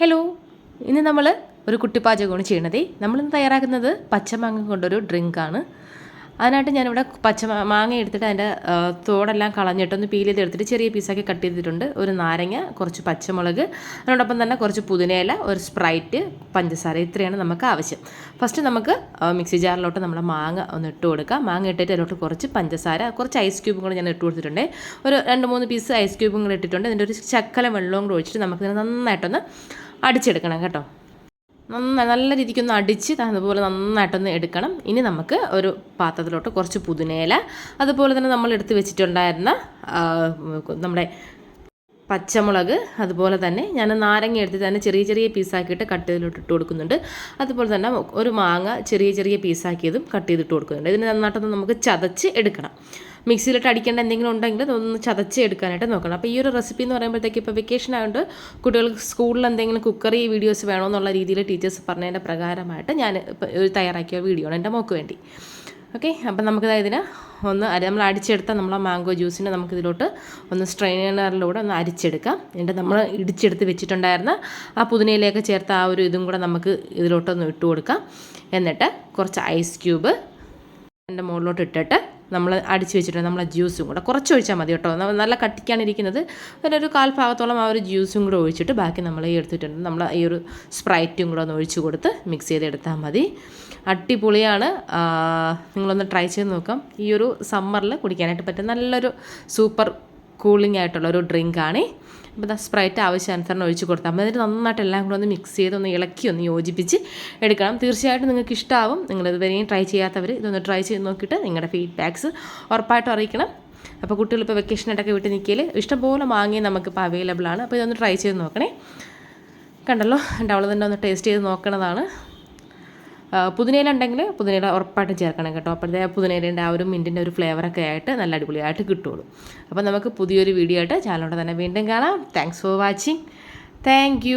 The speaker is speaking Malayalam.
ഹലോ ഇന്ന് നമ്മൾ ഒരു കുട്ടിപ്പാചകമാണ് ചെയ്യണത്. നമ്മളിന്ന് തയ്യാറാക്കുന്നത് പച്ചമാങ്ങ കൊണ്ടൊരു ഡ്രിങ്കാണ് അതിനായിട്ട് ഞാനിവിടെ പച്ച മാങ്ങ എടുത്തിട്ട് അതിന്റെ തോടെല്ലാം കളഞ്ഞിട്ടൊന്ന് പീൽ ചെയ്തെടുത്തിട്ട് ചെറിയ പീസാക്കി കട്ട് ചെയ്തിട്ടുണ്ട്. ഒരു നാരങ്ങ കുറച്ച് പച്ചമുളക് അതിനോടൊപ്പം തന്നെ കുറച്ച് പുതിനയില ഒരു സ്പ്രൈറ്റ് പഞ്ചസാര ഇത്രയാണ് നമുക്ക് ആവശ്യം. ഫസ്റ്റ് നമുക്ക് മിക്സി ജാറിലോട്ട് നമ്മുടെ മാങ്ങ ഒന്ന് ഇട്ട് കൊടുക്കാം. മാങ്ങ ഇട്ടിട്ട് അതിലോട്ട് കുറച്ച് പഞ്ചസാര കുറച്ച് ഐസ് ക്യൂബും കൂടെ ഞാൻ ഇട്ട് കൊടുത്തിട്ടുണ്ട്. ഒരു രണ്ട് മൂന്ന് പീസ് ഐസ് ക്യൂബും കൂടെ ഇട്ടിട്ടുണ്ട്. അതിന്റെ ഒരു ചക്കല വെള്ളവും കൂടെ ഒഴിച്ചിട്ട് നമുക്കിത് നന്നായിട്ടൊന്ന് അടിച്ചെടുക്കണം കേട്ടോ. നന്നായി നല്ല രീതിക്കൊന്ന് അടിച്ച് അതുപോലെ നന്നായിട്ടൊന്ന് എടുക്കണം. ഇനി നമുക്ക് ഒരു പാത്രത്തിലോട്ട് കുറച്ച് പുതിനയില അതുപോലെ തന്നെ നമ്മൾ എടുത്ത് വെച്ചിട്ടുണ്ടായിരുന്ന നമ്മുടെ പച്ചമുളക് അതുപോലെ തന്നെ ഞാൻ നാരങ്ങ എടുത്ത് തന്നെ ചെറിയ ചെറിയ പീസാക്കിയിട്ട് കട്ട് ചെയ്തിട്ട് ഇട്ട് കൊടുക്കുന്നുണ്ട്. അതുപോലെ തന്നെ ഒരു മാങ്ങ ചെറിയ ചെറിയ പീസാക്കിയതും കട്ട് ചെയ്തിട്ട് കൊടുക്കുന്നുണ്ട്. ഇതിന് നന്നായിട്ടൊന്ന് നമുക്ക് ചതച്ച് എടുക്കണം. മിക്സിയിലിട്ട് അടിക്കേണ്ട എന്തെങ്കിലും ഉണ്ടെങ്കിൽ അതൊന്ന് ചതച്ച് എടുക്കാനായിട്ട് നോക്കണം. അപ്പോൾ ഈ ഒരു റെസിപ്പി എന്ന് പറയുമ്പോഴത്തേക്ക് ഇപ്പോൾ വെക്കേഷൻ ആയതുകൊണ്ട് കുട്ടികൾക്ക് സ്കൂളിൽ എന്തെങ്കിലും കുക്കറി വീഡിയോസ് വേണമെന്നുള്ള രീതിയിൽ ടീച്ചേഴ്സ് പറഞ്ഞതിന്റെ പ്രകാരമായിട്ട് ഞാൻ ഒരു തയ്യാറാക്കിയ വീഡിയോ ആണ് എന്റെ മോക്ക് വേണ്ടി. ഓക്കെ അപ്പം നമുക്ക് ഇതിന് ഒന്ന് അരി നമ്മൾ അടിച്ചെടുത്ത നമ്മളെ മാംഗോ ജ്യൂസിനെ നമുക്കിതിലോട്ട് ഒന്ന് സ്ട്രെയിനറിലൂടെ ഒന്ന് അരിച്ചെടുക്കാം. എന്നിട്ട് നമ്മൾ ഇടിച്ചെടുത്ത് വെച്ചിട്ടുണ്ടായിരുന്ന ആ പുതിനയിലേക്ക് ചേർത്ത ആ ഒരു ഇതും കൂടെ നമുക്ക് ഇതിലോട്ടൊന്ന് ഇട്ട് കൊടുക്കാം എന്നിട്ട് കുറച്ച് ഐസ് ക്യൂബ് എന്റെ മുകളിലോട്ട് ഇട്ടിട്ട് നമ്മൾ അടിച്ച് വെച്ചിട്ടുണ്ട് നമ്മളെ ജ്യൂസും കൂടെ. കുറച്ച് ഒഴിച്ചാൽ മതി കേട്ടോ. നല്ല കട്ടിക്കാണ് ഇരിക്കുന്നത് ഒരു കാൽ ഭാഗത്തോളം ആ ഒരു ജ്യൂസും കൂടെ ഒഴിച്ചിട്ട് ബാക്കി നമ്മൾ ഈ എടുത്തിട്ടുണ്ട്. നമ്മൾ ഈ ഒരു സ്പ്രൈറ്റും കൂടെ ഒന്ന് ഒഴിച്ച് കൊടുത്ത് മിക്സ് ചെയ്തെടുത്താൽ മതി. അടിപൊളിയാണ്. നിങ്ങളൊന്ന് ട്രൈ ചെയ്ത് നോക്കാം. ഈ ഒരു സമ്മറിൽ കുടിക്കാനായിട്ട് പറ്റും നല്ലൊരു സൂപ്പർ കൂളിംഗ് ആയിട്ടുള്ള ഒരു ഡ്രിങ്ക് ആണ്. അപ്പോൾ ദാ സ്പ്രൈറ്റ് ആവശ്യാനുസരണം ഒഴിച്ച് കൊടുത്താൽ മതി എന്നിട്ട് നന്നായിട്ട് എല്ലാം കൂടെ ഒന്ന് മിക്സ് ചെയ്ത് ഒന്ന് ഇളക്കി ഒന്ന് യോജിപ്പിച്ച് എടുക്കണം. തീർച്ചയായിട്ടും നിങ്ങൾക്ക് ഇഷ്ടമാവും നിങ്ങൾ ഇതുവരെയും ട്രൈ ചെയ്യാത്തവർ ഇതൊന്ന് ട്രൈ ചെയ്ത് നോക്കിയിട്ട് നിങ്ങളുടെ ഫീഡ്ബാക്ക്സ് ഉറപ്പായിട്ടും അറിയിക്കണം. അപ്പോൾ കുട്ടികൾ ഇപ്പോൾ വെക്കേഷൻ വെക്കേഷനായിട്ടൊക്കെ വിട്ട് നിൽക്കിയാൽ ഇഷ്ടംപോലെ മാങ്ങയും നമുക്കിപ്പോൾ അവൈലബിൾ ആണ്. അപ്പോൾ ഇതൊന്ന് ട്രൈ ചെയ്ത് നോക്കണേ. കണ്ടല്ലോ എന്റെ തന്നെ ഒന്ന് ടേസ്റ്റ് ചെയ്ത് നോക്കണതാണ്. ആ, പുതിനയില ഉറപ്പായിട്ടും ചേർക്കണം കേട്ടോ. അപ്പോഴത്തെ പുതിനയിലേന്റെ ആ ഒരു മിന്റിന്റെ ഒരു ഫ്ലേവറൊക്കെ ആയിട്ട് നല്ല അടിപൊളിയായിട്ട് കിട്ടുള്ളൂ. അപ്പോൾ നമുക്ക് പുതിയൊരു വീഡിയോ ആയിട്ട് ചാനലോടെ തന്നെ വീണ്ടും കാണാം. Thanks for watching thank